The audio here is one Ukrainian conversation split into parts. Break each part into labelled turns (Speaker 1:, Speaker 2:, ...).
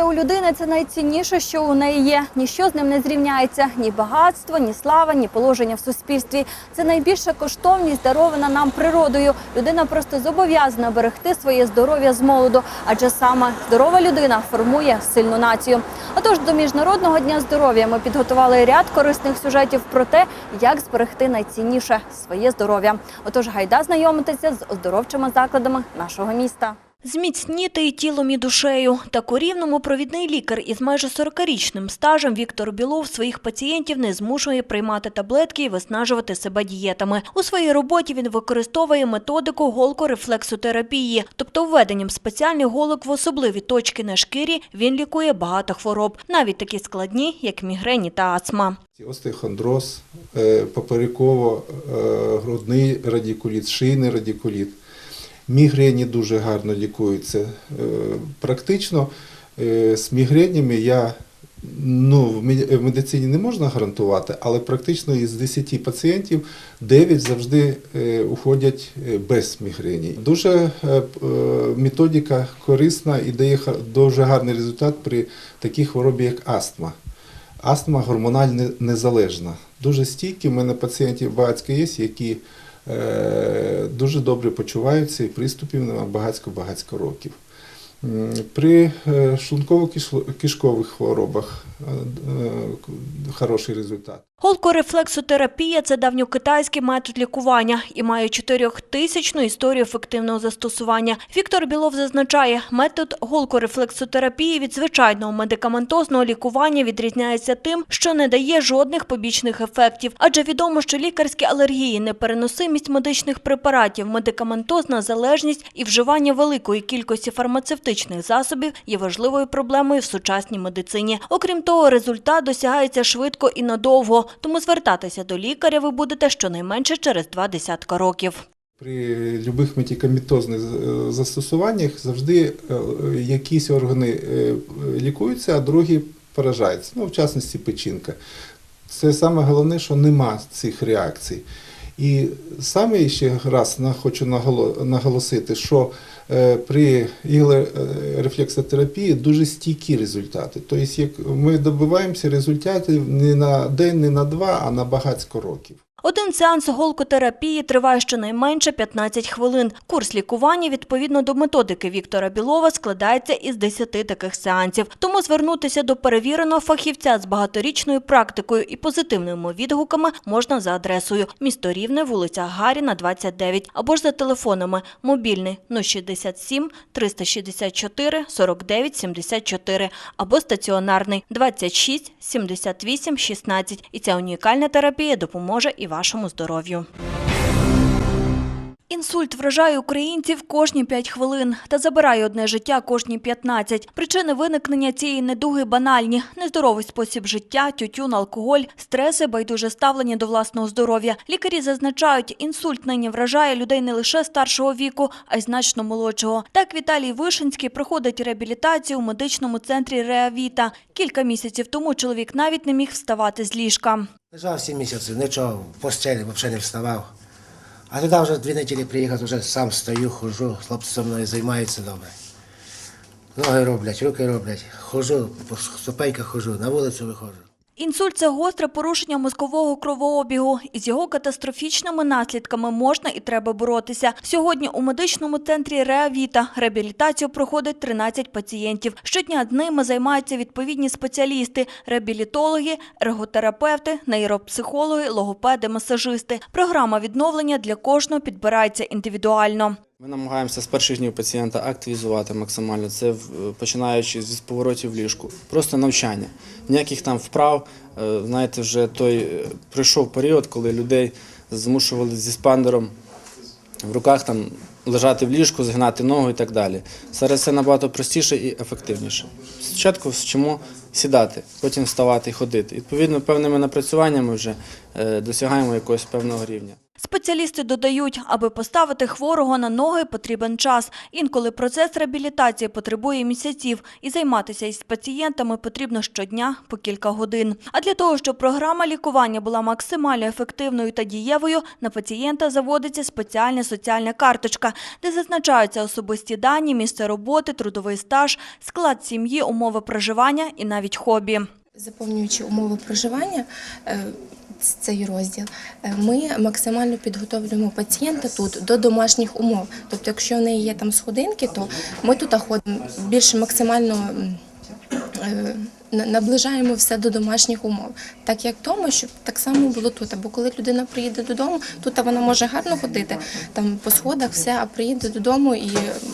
Speaker 1: Здоров'я у людини це найцінніше, що у неї є. Ніщо з ним не зрівняється. Ні багатство, ні слава, ні положення в суспільстві. Це найбільша коштовність, дарована нам природою. Людина просто зобов'язана берегти своє здоров'я з молоду, адже саме здорова людина формує сильну націю. Отож, до міжнародного дня здоров'я ми підготували ряд корисних сюжетів про те, як зберегти найцінніше своє здоров'я. Отож, гайда знайомитися з оздоровчими закладами нашого міста. Зміцніти і тілом, і душею. Так у Рівному провідний лікар із майже 40-річним стажем Віктор Білов своїх пацієнтів не змушує приймати таблетки і виснажувати себе дієтами. У своїй роботі він використовує методику голкорефлексотерапії, тобто введенням спеціальних голок в особливі точки на шкірі він лікує багато хвороб, навіть такі складні, як мігрені та астма.
Speaker 2: Остеохондроз, е, попереково-грудний радикуліт, шийний радикуліт. Мігрені дуже гарно лікуються. Е, Практично е, з мігренями я ну, в медицині не можна гарантувати, але практично із 10 пацієнтів 9 завжди е, уходять е, без мігрені. Дуже е, е, методика корисна і дає дуже гарний результат при такій хворобі, як астма. Астма гормонально незалежна. Дуже стійкі. У мене пацієнтів багатько є, які е, дуже добре почуваються і приступів на багатько-багатько років. При е, шлунково-кишкових хворобах е, е, хороший результат.
Speaker 1: Голкорефлексотерапія – це давньокитайський метод лікування і має чотирьохтисячну історію ефективного застосування. Віктор Білов зазначає, метод голкорефлексотерапії від звичайного медикаментозного лікування відрізняється тим, що не дає жодних побічних ефектів. Адже відомо, що лікарські алергії, непереносимість медичних препаратів, медикаментозна залежність і вживання великої кількості фармацевтичних засобів є важливою проблемою в сучасній медицині. Окрім того, результат досягається швидко і надовго, тому звертатися до лікаря ви будете щонайменше через два десятка років.
Speaker 2: При будь-яких медикаментозних е, застосуваннях завжди е, якісь органи е, лікуються, а другі поражаються. Ну, в частності печінка. Це саме головне, що нема цих реакцій. І саме ще раз хочу наголо- наголосити, що при іглорефлексотерапії дуже стійкі результати. Тобто, як ми добиваємося результатів не на день, не на два, а на багатько років.
Speaker 1: Один сеанс голкотерапії триває щонайменше 15 хвилин. Курс лікування відповідно до методики Віктора Білова складається із 10 таких сеансів. Тому звернутися до перевіреного фахівця з багаторічною практикою і позитивними відгуками можна за адресою місто Рівне, вулиця Гаріна, 29, або ж за телефонами мобільний 067 364 49 74 або стаціонарний 26 78 16. І ця унікальна терапія допоможе і вашому здоров'ю. Інсульт вражає українців кожні 5 хвилин та забирає одне життя кожні 15. Причини виникнення цієї недуги банальні: нездоровий спосіб життя, тютюн, алкоголь, стреси, байдуже ставлення до власного здоров'я. Лікарі зазначають, інсульт нині вражає людей не лише старшого віку, а й значно молодшого. Так Віталій Вишинський проходить реабілітацію у медичному центрі Реавіта. Кілька місяців тому чоловік навіть не міг вставати з ліжка.
Speaker 3: Лежав сім місяців, нічого, в постелі взагалі не вставав. А туди вже дві неділі приїхав, вже сам стою, хожу, хлопці зі мною займаються добре. Ноги роблять, руки роблять, хожу, по ступеньках хожу, на вулицю виходжу.
Speaker 1: Інсульт – це гостре порушення мозкового кровообігу. Із його катастрофічними наслідками можна і треба боротися. Сьогодні у медичному центрі Реавіта реабілітацію проходить 13 пацієнтів. Щодня з ними займаються відповідні спеціалісти – реабілітологи, ерготерапевти, нейропсихологи, логопеди, масажисти. Програма відновлення для кожного підбирається індивідуально.
Speaker 4: Ми намагаємося з перших днів пацієнта активізувати максимально. Це починаючи з поворотів в ліжку. Просто навчання. Ніяких там вправ. Е, Знаєте, вже той е, прийшов період, коли людей змушували зі спандером в руках там лежати в ліжку, згинати ногу і так далі. Зараз це набагато простіше і ефективніше. Спочатку вчимо сідати, потім вставати і ходити. Відповідно, певними напрацюваннями вже е, досягаємо якогось певного рівня.
Speaker 1: Спеціалісти додають, аби поставити хворого на ноги, потрібен час. Інколи процес реабілітації потребує місяців, і займатися із пацієнтами потрібно щодня по кілька годин. А для того, щоб програма лікування була максимально ефективною та дієвою, на пацієнта заводиться спеціальна соціальна карточка, де зазначаються особисті дані, місце роботи, трудовий стаж, склад сім'ї, умови проживання і навіть хобі.
Speaker 5: Заповнюючи умови проживання, е, цей розділ, е, ми максимально підготовлюємо пацієнта тут до домашніх умов. Тобто, якщо в неї є там сходинки, то ми тут ходимо більше максимально. е, на- Наближаємо все до домашніх умов, так як тому, щоб так само було тут. Або коли людина приїде додому, тут вона може гарно ходити там по сходах, все, а приїде додому і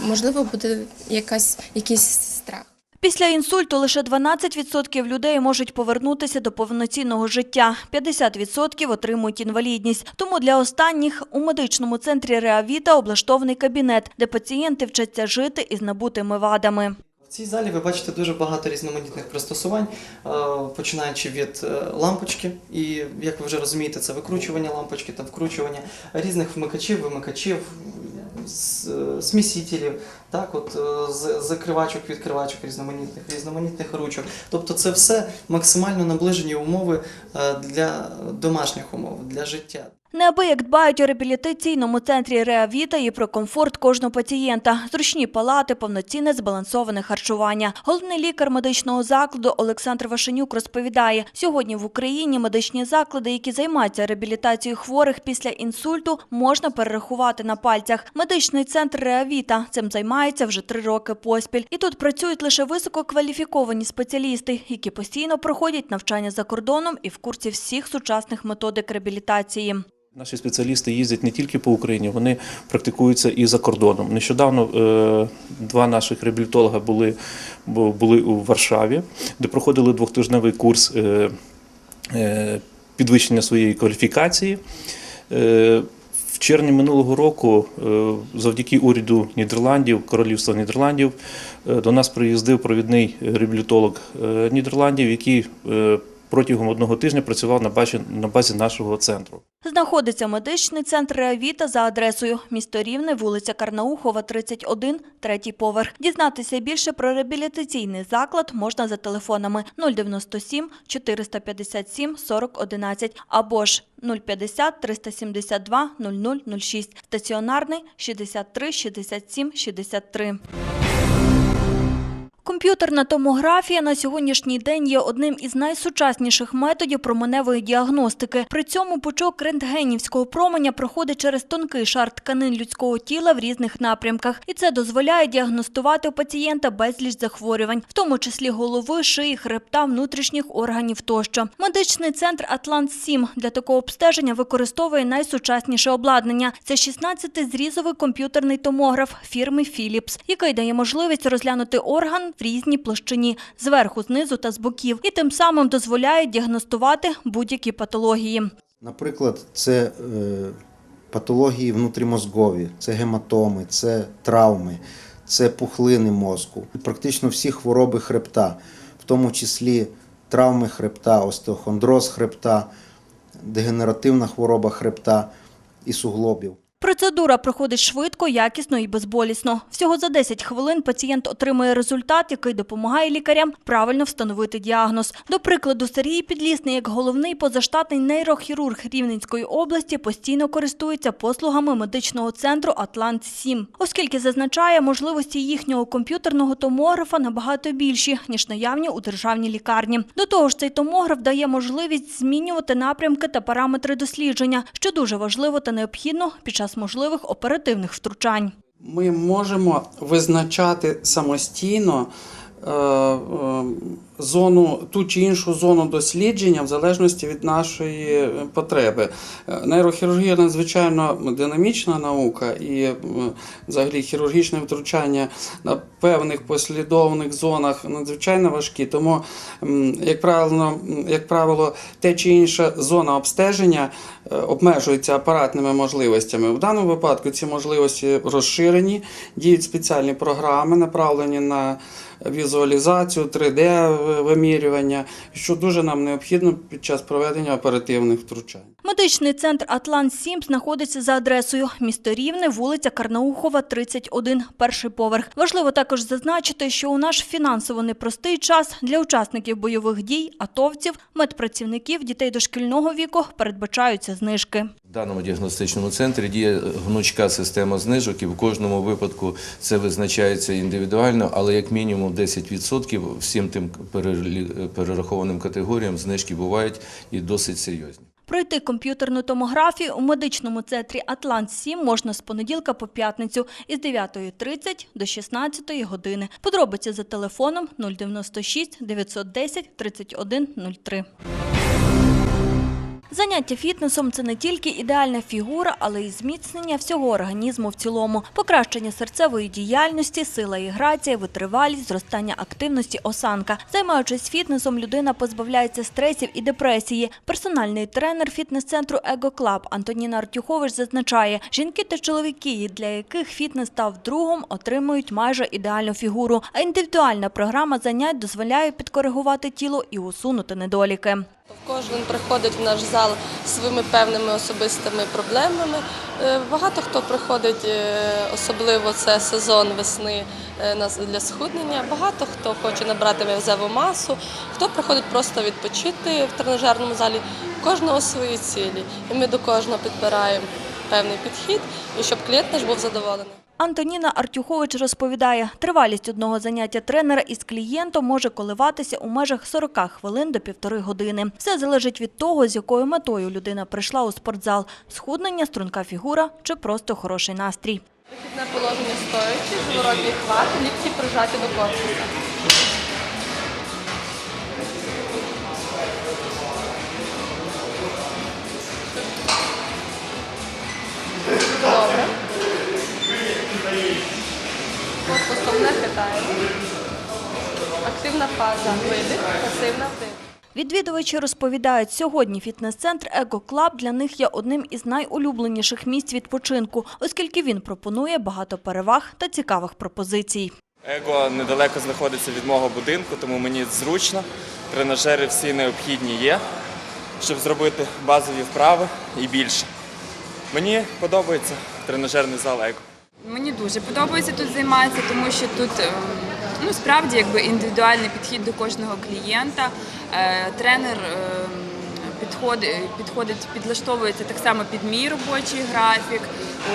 Speaker 5: можливо буде якась якийсь страх.
Speaker 1: Після інсульту лише 12% людей можуть повернутися до повноцінного життя, 50% отримують інвалідність. Тому для останніх у медичному центрі Реавіта облаштований кабінет, де пацієнти вчаться жити із набутими вадами.
Speaker 6: В цій залі ви бачите дуже багато різноманітних пристосувань, е, починаючи від е, лампочки, і як ви вже розумієте, це викручування лампочки та вкручування різних вмикачів, вимикачів, смісителів, так, от е, закривачок, відкривачок різноманітних, різноманітних ручок. Тобто це все максимально наближені умови е, для домашніх умов, для життя.
Speaker 1: Неабияк дбають у реабілітаційному центрі Реавіта і про комфорт кожного пацієнта, зручні палати, повноцінне збалансоване харчування. Головний лікар медичного закладу Олександр Вашенюк розповідає, сьогодні в Україні медичні заклади, які займаються реабілітацією хворих після інсульту, можна перерахувати на пальцях. Медичний центр Реавіта цим займається вже три роки поспіль. І тут працюють лише висококваліфіковані спеціалісти, які постійно проходять навчання за кордоном і в курсі всіх сучасних методик реабілітації.
Speaker 7: Наші спеціалісти їздять не тільки по Україні, вони практикуються і за кордоном. Нещодавно е, два наших реабілітолога були, були у Варшаві, де проходили двохтижневий курс е, е, підвищення своєї кваліфікації. В червні минулого року, завдяки уряду Нідерландів, Королівства Нідерландів, до нас приїздив провідний реабілітолог Нідерландів, який протягом одного тижня працював на базі, на базі нашого центру.
Speaker 1: Знаходиться медичний центр Реавіта за адресою місто Рівне, вулиця Карнаухова, 31, третій поверх. Дізнатися більше про реабілітаційний заклад можна за телефонами 097 457 40 11 або ж 050 372 0006, стаціонарний 63 67 63. Комп'ютерна томографія на сьогоднішній день є одним із найсучасніших методів променевої діагностики. При цьому пучок рентгенівського променя проходить через тонкий шар тканин людського тіла в різних напрямках, і це дозволяє діагностувати у пацієнта безліч захворювань, в тому числі голови, шиї, хребта, внутрішніх органів тощо. Медичний центр Атлант 7 для такого обстеження використовує найсучасніше обладнання. Це 16-зрізовий комп'ютерний томограф фірми Philips, який дає можливість розглянути орган в різній площині зверху, знизу та з боків, і тим самим дозволяє діагностувати будь-які патології.
Speaker 8: Наприклад, це е, патології внутрімозгові, це гематоми, це травми, це пухлини мозку, практично всі хвороби хребта, в тому числі травми хребта, остеохондроз хребта, дегенеративна хвороба хребта і суглобів.
Speaker 1: Процедура проходить швидко, якісно і безболісно. Всього за 10 хвилин пацієнт отримує результат, який допомагає лікарям правильно встановити діагноз. До прикладу, Сергій Підлісний, як головний позаштатний нейрохірург Рівненської області, постійно користується послугами медичного центру Атлант 7 оскільки зазначає, можливості їхнього комп'ютерного томографа набагато більші ніж наявні у державній лікарні. До того ж, цей томограф дає можливість змінювати напрямки та параметри дослідження, що дуже важливо та необхідно під час можливих оперативних втручань.
Speaker 9: Ми можемо визначати самостійно зону, ту чи іншу зону дослідження в залежності від нашої е, потреби. Е, Нейрохірургія надзвичайно динамічна наука і е, взагалі хірургічне втручання на певних послідовних зонах надзвичайно важкі. Тому, як правило, як правило, те чи інша зона обстеження е, обмежується апаратними можливостями. В даному випадку ці можливості розширені, діють спеціальні програми, направлені на візуалізацію, 3D-вимірювання, що дуже нам необхідно під час проведення оперативних втручань.
Speaker 1: Медичний центр Атлант 7 знаходиться за адресою місто Рівне, вулиця Карнаухова, 31, перший поверх. Важливо також зазначити, що у наш фінансово непростий час для учасників бойових дій, атовців, медпрацівників, дітей дошкільного віку передбачаються знижки.
Speaker 10: В даному діагностичному центрі діє гнучка система знижок, і в кожному випадку це визначається індивідуально, але як мінімум 10% всім тим перерахованим категоріям знижки бувають і досить серйозні.
Speaker 1: Пройти комп'ютерну томографію у медичному центрі Атлант 7 можна з понеділка по п'ятницю із 9.30 до 16 години. Подробиці за телефоном 096 910 31 03. Заняття фітнесом це не тільки ідеальна фігура, але й зміцнення всього організму в цілому, покращення серцевої діяльності, сила і грація, витривалість, зростання активності, осанка. Займаючись фітнесом, людина позбавляється стресів і депресії. Персональний тренер фітнес-центру Его Клаб Антоніна Артюхович зазначає, жінки та чоловіки, для яких фітнес став другом, отримують майже ідеальну фігуру. А індивідуальна програма занять дозволяє підкоригувати тіло і усунути недоліки.
Speaker 11: Кожен приходить в наш зал своїми певними особистими проблемами. Е, Багато хто приходить, е, особливо це сезон весни е, для схуднення. Багато хто хоче набрати м'язеву масу, хто приходить просто відпочити в тренажерному залі. Кожного свої цілі. І ми до кожного підбираємо певний підхід, і щоб клієнт наш був задоволений.
Speaker 1: Антоніна Артюхович розповідає, тривалість одного заняття тренера із клієнтом може коливатися у межах 40 хвилин до півтори години. Все залежить від того, з якою метою людина прийшла у спортзал – схуднення, струнка фігура чи просто хороший настрій.
Speaker 11: Вихідне положення стоячи, зворотній хват, лікті прижаті до корпуса. Корпусом не хитаємо. Активна фаза видих, пасивна вдих.
Speaker 1: Відвідувачі розповідають, сьогодні фітнес-центр Его Клаб для них є одним із найулюбленіших місць відпочинку, оскільки він пропонує багато переваг та цікавих пропозицій.
Speaker 12: Его недалеко знаходиться від мого будинку, тому мені зручно. Тренажери всі необхідні є, щоб зробити базові вправи і більше. Мені подобається тренажерний зал Его.
Speaker 13: Мені дуже подобається тут займатися, тому що тут е, ну, справді якби індивідуальний підхід до кожного клієнта. Е, Тренер е, підходить, підходить, підлаштовується так само під мій робочий графік,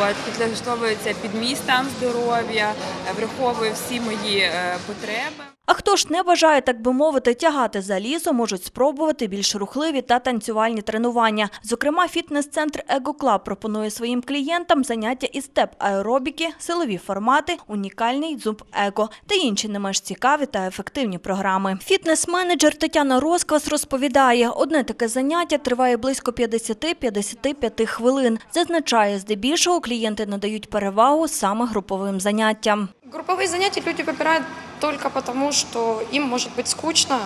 Speaker 13: от, підлаштовується під мій стан здоров'я, враховує всі мої потреби.
Speaker 1: А хто ж не бажає, так би мовити, тягати залізо, можуть спробувати більш рухливі та танцювальні тренування. Зокрема, фітнес-центр Его Клаб пропонує своїм клієнтам заняття із степ-аеробіки, силові формати, унікальний зуб Его та інші не менш цікаві та ефективні програми. Фітнес-менеджер Тетяна Розквас розповідає, одне таке заняття триває близько 50-55 хвилин. Зазначає, здебільшого клієнти надають перевагу саме груповим заняттям.
Speaker 14: Групповые занятия люди выбирают только потому, что им может быть скучно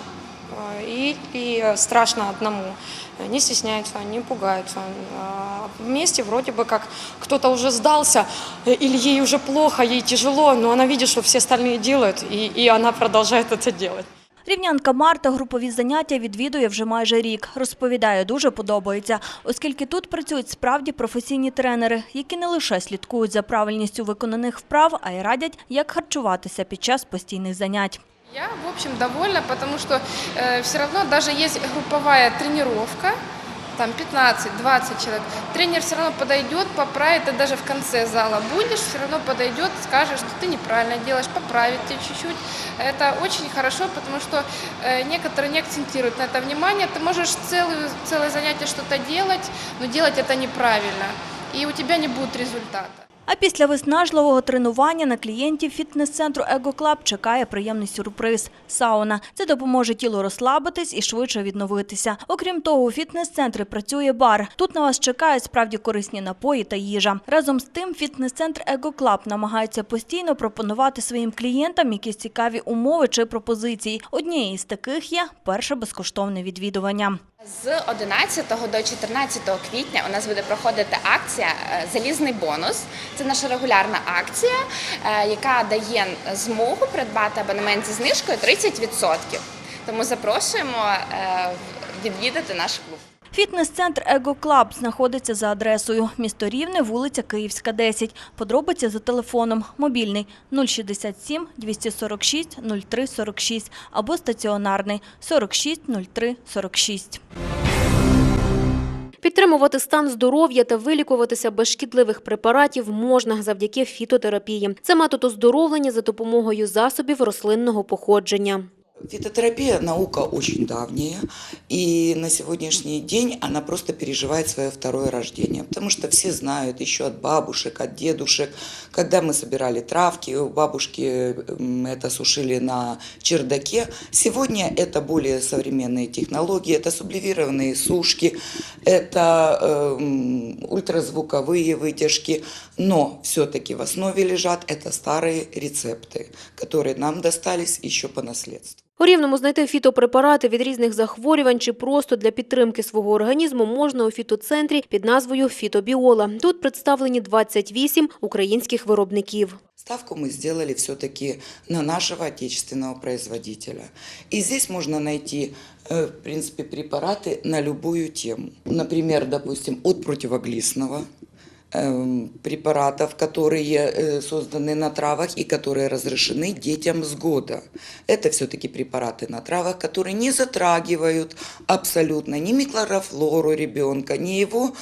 Speaker 14: э, или страшно одному. Не стесняются, не пугаются. А Вместе вроде бы как кто-то уже сдался, э, или ей уже плохо, ей тяжело, но она видит, что все остальные делают, и, и она продолжает это делать.
Speaker 1: Рівнянка Марта групові заняття відвідує вже майже рік. Розповідає, дуже подобається, оскільки тут працюють справді професійні тренери, які не лише слідкують за правильністю виконаних вправ, а й радять, як харчуватися під час постійних занять.
Speaker 14: Я, в общем, довольна, тому что э, все одно даже є групова тренировка, там 15-20 человек, тренер все равно подойдет, поправит, ты даже в конце зала будешь, все равно подойдет, скажет, что ты неправильно делаешь, поправит тебя чуть-чуть. Это очень хорошо, потому что э, некоторые не акцентируют на это внимание. Ты можешь целую, целое занятие что-то делать, но делать это неправильно, и у тебя не будет результата.
Speaker 1: А після виснажливого тренування на клієнтів фітнес-центру Его Клаб чекає приємний сюрприз – сауна. Це допоможе тілу розслабитись і швидше відновитися. Окрім того, у фітнес-центрі працює бар. Тут на вас чекають справді корисні напої та їжа. Разом з тим, фітнес-центр Его Клаб намагається постійно пропонувати своїм клієнтам якісь цікаві умови чи пропозиції. Однією з таких є перше безкоштовне відвідування.
Speaker 15: З 11 до 14 квітня у нас буде проходити акція е, Залізний бонус. Це наша регулярна акція, е, яка дає змогу придбати абонемент зі знижкою 30%. Тому запрошуємо е, відвідати наш клуб.
Speaker 1: Фітнес-центр Его Клаб знаходиться за адресою місто Рівне, вулиця Київська, 10. Подробиці за телефоном. Мобільний 067 246 03 46 або стаціонарний 46 03 46.
Speaker 16: Підтримувати стан здоров'я та вилікуватися без шкідливих препаратів можна завдяки фітотерапії. Це метод оздоровлення за допомогою засобів рослинного походження.
Speaker 17: Фитотерапия наука очень давняя, и на сегодняшний день она просто переживает свое второе рождение, потому что все знают еще от бабушек, от дедушек, когда мы собирали травки, бабушки это сушили на чердаке. Сегодня это более современные технологии, это сублимированные сушки, это эм, ультразвуковые вытяжки, но все-таки в основе лежат это старые рецепты, которые нам достались еще по наследству.
Speaker 16: У Рівному знайти фітопрепарати від різних захворювань чи просто для підтримки свого організму можна у фітоцентрі під назвою Фітобіола. Тут представлені 28 українських виробників.
Speaker 17: Ставку мы сделали все-таки на нашего отечественного производителя. И здесь можно найти, э, в принципе, препараты на любую тему. Например, допустим, от противоглистного, эм, препаратов, которые э, созданы на травах и которые разрешены детям с года. Это все-таки препараты на травах, которые не затрагивают абсолютно ни микрофлору ребенка, ни его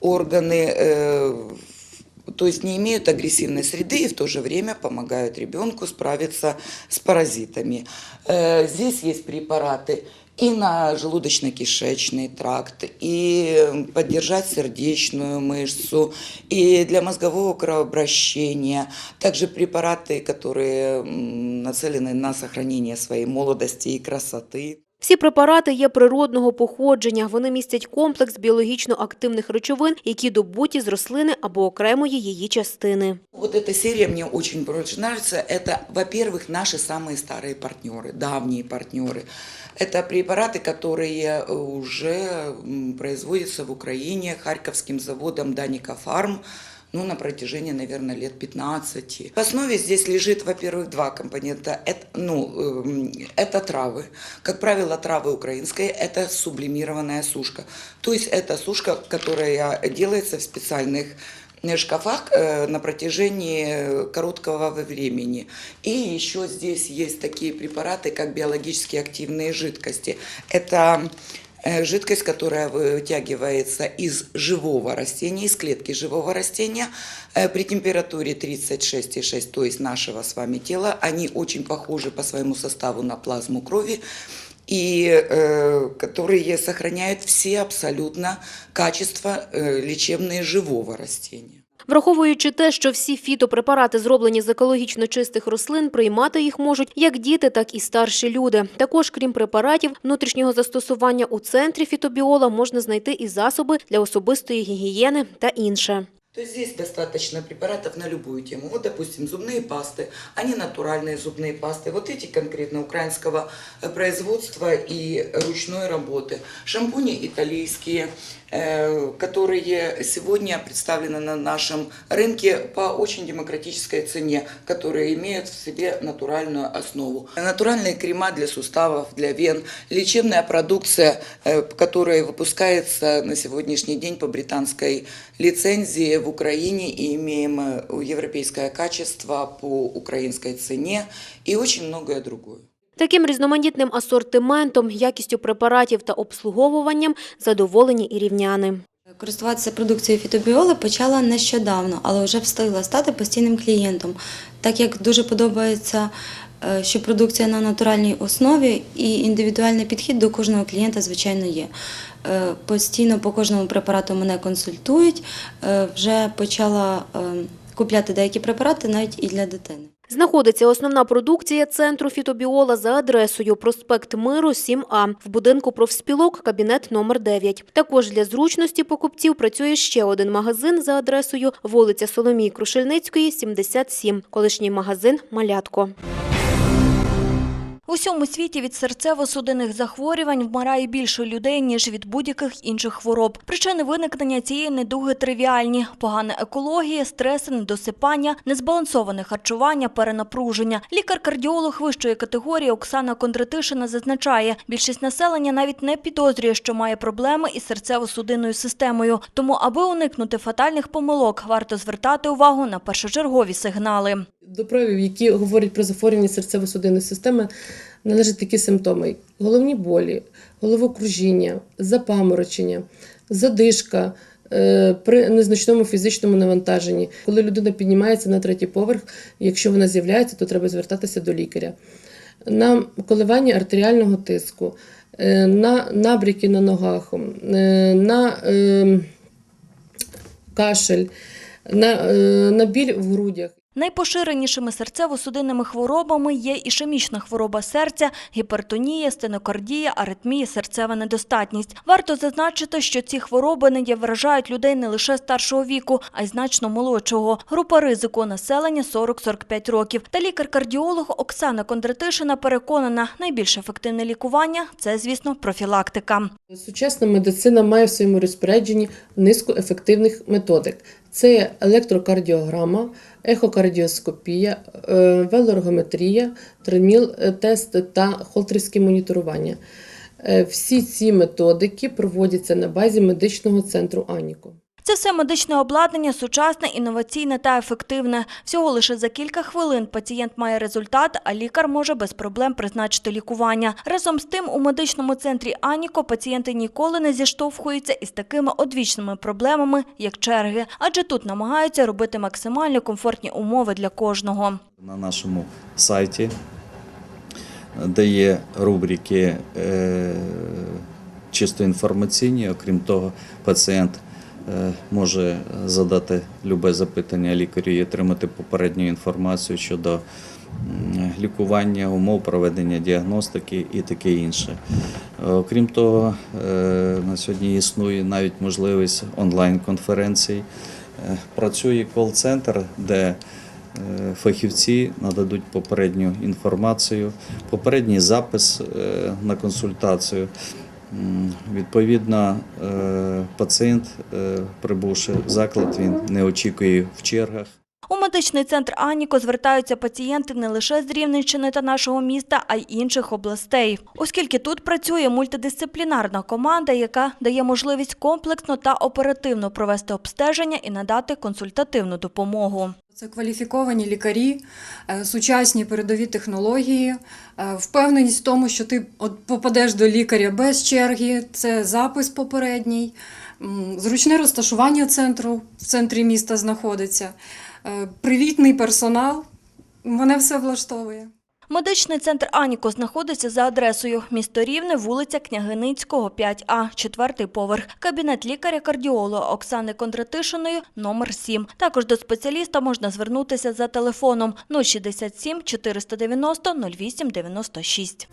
Speaker 17: органы, э, то есть не имеют агрессивной среды и в то же время помогают ребенку справиться с паразитами. Э, Здесь есть препараты и на желудочно-кишечный тракт, и поддержать сердечную мышцу, и для мозгового кровообращения. Также препараты, которые м, нацелены на сохранение своей молодости и красоты.
Speaker 16: Всі препарати є природного походження. Вони містять комплекс біологічно активних речовин, які добуті з рослини або окремої її частини.
Speaker 17: Вот эта серия мне очень больше нравится. Это, во-первых, наши самые старые партнеры, давние партнеры. Это препараты, которые э, уже м, производятся в Украине Харьковским заводом Даника Фарм ну, на протяжении, наверное, лет 15. В основе здесь лежит, во-первых, два компонента. Это, ну, эм, это травы. Как правило, травы украинские – это сублимированная сушка. То есть это сушка, которая делается в специальных э, шкафах э, на протяжении короткого времени. И еще здесь есть такие препараты, как биологически активные жидкости. Это э, жидкость, которая вытягивается из живого растения, из клетки живого растения э, при температуре 36,6, то есть нашего с вами тела. Они очень похожи по своему составу на плазму крови и э, которые сохраняют все абсолютно качества э, лечебные живого растения.
Speaker 16: Враховуючи те, що всі фітопрепарати зроблені з екологічно чистих рослин, приймати їх можуть як діти, так і старші люди. Також, крім препаратів внутрішнього застосування у центрі фітобіола можна знайти і засоби для особистої гігієни та інше.
Speaker 17: То есть здесь достаточно препаратов на любую тему. Вот, допустим, зубные пасты, они натуральные зубные пасты. Вот эти конкретно украинского э, производства и ручной работы. Шампуни итальянские, э, Которые сегодня представлены на нашем рынке по очень демократической цене, которые имеют в себе натуральную основу. Натуральные крема для суставов, для вен, лечебная продукция, э, которая выпускается на сегодняшний день по британской лицензии в Украине и имеем э, европейское качество по украинской цене и очень многое другое.
Speaker 16: Таким різноманітним асортиментом, якістю препаратів та обслуговуванням задоволені і рівняни.
Speaker 18: Користуватися продукцією фітобіоли почала нещодавно, але вже встигла стати постійним клієнтом, так як дуже подобається, е, що продукція на натуральній основі і індивідуальний підхід до кожного клієнта, звичайно, є. Е, Постійно по кожному препарату мене консультують. Е, Вже почала е, купляти деякі препарати навіть і для дитини.
Speaker 16: Знаходиться основна продукція центру фітобіола за адресою проспект Миру 7А в будинку профспілок, кабінет номер 9. Також для зручності покупців працює ще один магазин за адресою вулиця Соломії Крушельницької, 77, колишній магазин Малятко.
Speaker 1: Усьому світі від серцево-судинних захворювань вмирає більше людей, ніж від будь-яких інших хвороб. Причини виникнення цієї недуги тривіальні: погана екологія, стреси, недосипання, незбалансоване харчування, перенапруження. Лікар-кардіолог вищої категорії Оксана Кондратишина зазначає, більшість населення навіть не підозрює, що має проблеми із серцево-судинною системою. Тому, аби уникнути фатальних помилок, варто звертати увагу на першочергові сигнали.
Speaker 19: До проявів, які говорять про захворювання серцево-судинної системи, належать такі симптоми: головні болі, головокружіння, запаморочення, задишка е, при незначному фізичному навантаженні. Коли людина піднімається на третій поверх, якщо вона з'являється, то треба звертатися до лікаря. На коливання артеріального тиску, е, на набріки на ногах, е, на е, кашель, на біль в грудях.
Speaker 1: Найпоширенішими серцево-судинними хворобами є ішемічна хвороба серця, гіпертонія, стенокардія, аритмія, серцева недостатність. Варто зазначити, що ці хвороби не вражають людей не лише старшого віку, а й значно молодшого. Група ризику населення 40-45 років. Та лікар-кардіолог Оксана Кондратишина переконана, найбільш ефективне лікування – це, звісно, профілактика.
Speaker 19: Сучасна медицина має в своєму розпорядженні низку ефективних методик. Це електрокардіограма, ехокардіоскопія, е, велоргометрія, треміл-тест та холтерське моніторування. Е, Всі ці методики проводяться на базі медичного центру Аніко.
Speaker 1: Це все медичне обладнання, сучасне, інноваційне та ефективне. Всього лише за кілька хвилин пацієнт має результат, а лікар може без проблем призначити лікування. Разом з тим, у медичному центрі Аніко пацієнти ніколи не зіштовхуються із такими одвічними проблемами, як черги, адже тут намагаються робити максимально комфортні умови для кожного.
Speaker 20: На нашому сайті, де є рубрики е, чисто інформаційні, окрім того, пацієнт може задати любе запитання лікарю і отримати попередню інформацію щодо лікування, умов проведення діагностики і таке інше. Е, Окрім того, е, на сьогодні існує навіть можливість онлайн-конференцій. Е, Працює кол-центр, де Е, Фахівці нададуть попередню інформацію, попередній запис е, на консультацію. Відповідно, е, пацієнт, е, прибувши в заклад, він не очікує в чергах.
Speaker 1: У медичний центр Аніко звертаються пацієнти не лише з Рівненщини та нашого міста, а й інших областей. Оскільки тут працює мультидисциплінарна команда, яка дає можливість комплексно та оперативно провести обстеження і надати консультативну допомогу.
Speaker 21: Це кваліфіковані лікарі, е, сучасні передові технології, е, впевненість в тому, що ти попадеш до лікаря без черги, це запис попередній, зручне розташування центру в центрі міста знаходиться, привітний персонал. Мене все влаштовує.
Speaker 1: Медичний центр Аніко знаходиться за адресою місто Рівне, вулиця Княгиницького, 5А, четвертий поверх. Кабінет лікаря-кардіолога Оксани Кондратишиної, номер 7. Також до спеціаліста можна звернутися за телефоном 067 490 08 96.